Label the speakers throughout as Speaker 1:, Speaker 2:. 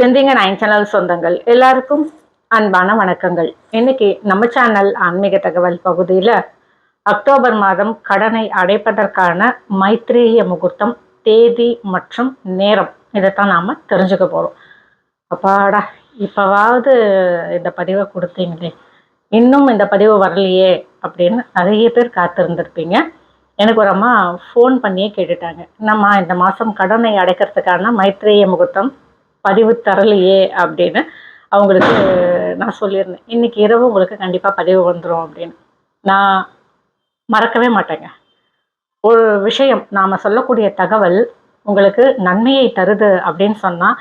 Speaker 1: சிந்திங்க nine channel சொந்தங்கள். எல்லாருக்கும் அன்பான வணக்கங்கள். இன்னைக்கு நம்ம சேனல் ஆன்மீக தகவல் பகுதியில் அக்டோபர் மாதம் கடனை அடைப்பதற்கான மைத்ரேய முகூர்த்தம் தேதி மற்றும் நேரம். இதைத்தான் நாம் தெரிஞ்சுக்க போகிறோம் அப்பாடா இப்போவாவது இந்த பதிவை கொடுத்தீங்களே. இன்னும் இந்த பதிவு வரலையே அப்படின்னு நிறைய பேர் காத்திருந்திருப்பீங்க. எனக்கு ஒரு அம்மா ஃபோன் பண்ணியே கேட்டுட்டாங்க. நம்ம இந்த மாதம் கடனை அடைக்கிறதுக்கான மைத்ரேய முகூர்த்தம் பதிவு தரலையே அப்படின்னு அவங்களுக்கு நான் சொல்லியிருந்தேன். இன்னைக்கு இரவு உங்களுக்கு கண்டிப்பாக பதிவு வந்துடும் அப்படின்னு. நான் மறக்கவே மாட்டேங்க. ஒரு விஷயம் நாம் சொல்லக்கூடிய தகவல் உங்களுக்கு நன்மையை தருது அப்படின்னு சொன்னால்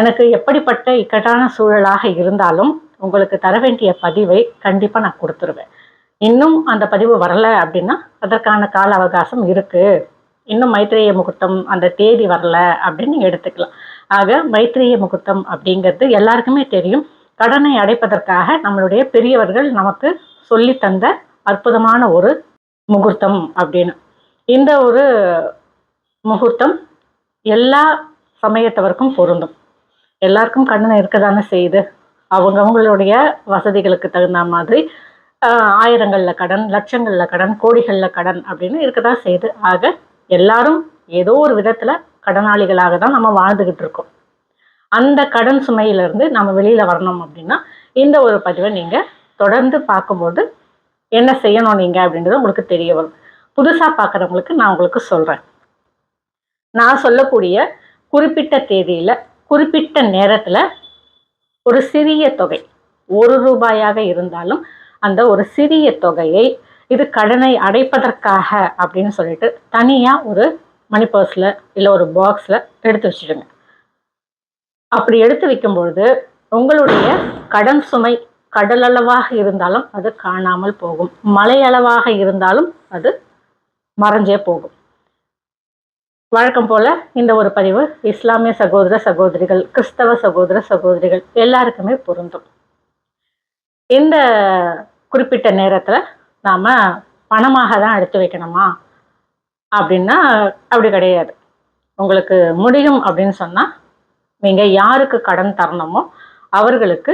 Speaker 1: எனக்கு எப்படிப்பட்ட இக்கட்டான சூழலாக இருந்தாலும் உங்களுக்கு தர வேண்டிய பதிவை கண்டிப்பாக நான் கொடுத்துருவேன். இன்னும் அந்த பதிவு வரலை அப்படின்னா அதற்கான கால அவகாசம் இருக்குது இன்னும் மைத்ரேய முகூர்த்தம் அந்த தேதி வரல அப்படின்னு நீங்கள் எடுத்துக்கலாம். ஆக மைத்ரேய முகூர்த்தம் அப்படிங்கிறது எல்லாருக்குமே தெரியும். கடனை அடைப்பதற்காக நம்மளுடைய பெரியவர்கள் நமக்கு சொல்லி தந்த அற்புதமான ஒரு முகூர்த்தம் அப்படின்னு. இந்த ஒரு முகூர்த்தம் எல்லா சமயத்தவருக்கும் பொருந்தும். எல்லாருக்கும் கடன் இருக்க தானே செய்யுது. அவங்கவுங்களுடைய வசதிகளுக்கு தகுந்த மாதிரி ஆயிரங்களில் கடன் லட்சங்களில் கடன் கோடிகளில் கடன் அப்படின்னு இருக்க தான் செய்யுது. ஆக எல்லாரும் ஏதோ ஒரு விதத்தில் கடனாளிகளாக தான் நம்ம வாழ்ந்துகிட்டு இருக்கோம். அந்த கடன் சுமையிலிருந்து நம்ம வெளியில வரணும் அப்படின்னா இந்த ஒரு பதிவை நீங்க தொடர்ந்து பார்க்கும்போது என்ன செய்யணும் நீங்க அப்படின்றது உங்களுக்கு தெரிய வரும். புதுசா பார்க்குறவங்களுக்கு நான் உங்களுக்கு சொல்றேன். நான் சொல்லக்கூடிய குறிப்பிட்ட தேதியில குறிப்பிட்ட நேரத்துல ஒரு சிறிய தொகை ஒரு ரூபாயாக இருந்தாலும் அந்த ஒரு சிறிய தொகையை இது கடனை அடைப்பதற்காக அப்படின்னு சொல்லிட்டு தனியா ஒரு மணி பர்ஸில் இல்லை ஒரு பாக்ஸில் எடுத்து வச்சுடுங்க. அப்படி எடுத்து வைக்கும் பொழுது உங்களுடைய கடன் சுமை கடலளவாக இருந்தாலும் அது காணாமல் போகும். மலையளவாக இருந்தாலும் அது மறைஞ்சே போகும். வழக்கம் போல இந்த ஒரு பதிவு இஸ்லாமிய சகோதர சகோதரிகள் கிறிஸ்தவ சகோதர சகோதரிகள் எல்லாருக்குமே பொருந்தும். இந்த குறிப்பிட்ட நேரத்தில் நாம் பணமாக தான் எடுத்து வைக்கணுமா? அப்படின்னா அப்படி கிடையாது. உங்களுக்கு முடியும் அப்படின்னு சொன்னால் நீங்கள் யாருக்கு கடன் தரணுமோ அவர்களுக்கு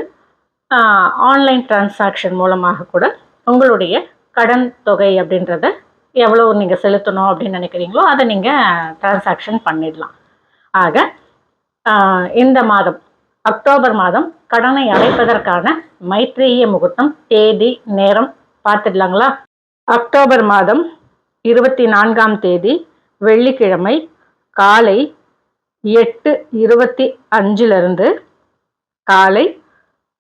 Speaker 1: ஆன்லைன் டிரான்சாக்ஷன் மூலமாக கூட உங்களுடைய கடன் தொகை அப்படின்றத எவ்வளோ நீங்கள் செலுத்தணும் அப்படின்னு நினைக்கிறீங்களோ அதை நீங்கள் டிரான்சாக்ஷன் பண்ணிடலாம். ஆக இந்த மாதம் அக்டோபர் மாதம் கடனை அடைப்பதற்கான மைத்ரேய முகூர்த்தம் தேதி நேரம் பார்த்துடலாங்களா? அக்டோபர் மாதம் இருபத்தி நான்காம் தேதி வெள்ளிக்கிழமை காலை எட்டு இருபத்தி அஞ்சிலிருந்து காலை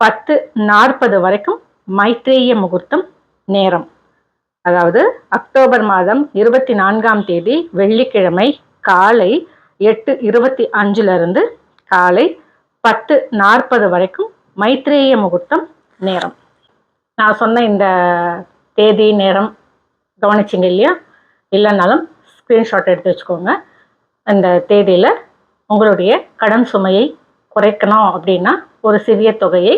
Speaker 1: பத்து நாற்பது வரைக்கும் மைத்ரேய முகூர்த்தம் நேரம். அதாவது அக்டோபர் மாதம் இருபத்தி நான்காம் தேதி வெள்ளிக்கிழமை காலை எட்டு இருபத்தி அஞ்சிலிருந்து காலை பத்து நாற்பது வரைக்கும் மைத்ரேய முகூர்த்தம் நேரம். நான் சொன்ன இந்த தேதி நேரம் கவனிச்சிங்க இல்லையா? இல்லைனாலும் ஸ்க்ரீன்ஷாட் எடுத்து வச்சுக்கோங்க. அந்த தேதியில் உங்களுடைய கடன் சுமையை குறைக்கணும் அப்படின்னா ஒரு சிறிய தொகையை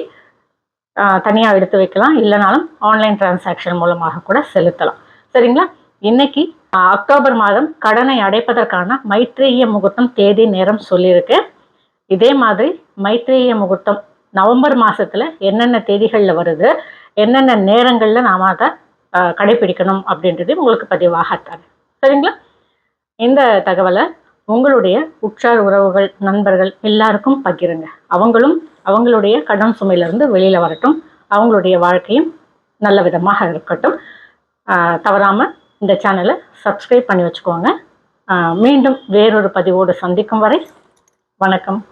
Speaker 1: தனியாக எடுத்து வைக்கலாம். இல்லைனாலும் ஆன்லைன் டிரான்சாக்ஷன் மூலமாக கூட செலுத்தலாம். சரிங்களா? இன்னைக்கு அக்டோபர் மாதம் கடனை அடைப்பதற்கான மைத்ரேய முகூர்த்தம் தேதி நேரம் சொல்லியிருக்கேன் இதே மாதிரி மைத்ரேய முகூர்த்தம் நவம்பர் மாதத்தில் என்னென்ன தேதிகளில் வருது என்னென்ன நேரங்களில் நாம் அதை கடைபிடிக்கணும் அப்படின்றது உங்களுக்கு பதிவாகத்தான். சரிங்களா? இந்த தகவலை உங்களுடைய உற்றார் உறவுகள் நண்பர்கள் எல்லாருக்கும் பகிருங்க. அவங்களும் அவங்களுடைய கடன் சுமையிலிருந்து வெளியில வரட்டும். அவங்களுடைய வாழ்க்கையும் நல்ல விதமாக இருக்கட்டும். ஆஹ், இந்த சேனலை சப்ஸ்கிரைப் பண்ணி வச்சுக்கோங்க. ஆஹ், மீண்டும் வேறொரு பதிவோடு சந்திக்கும் வரை வணக்கம்.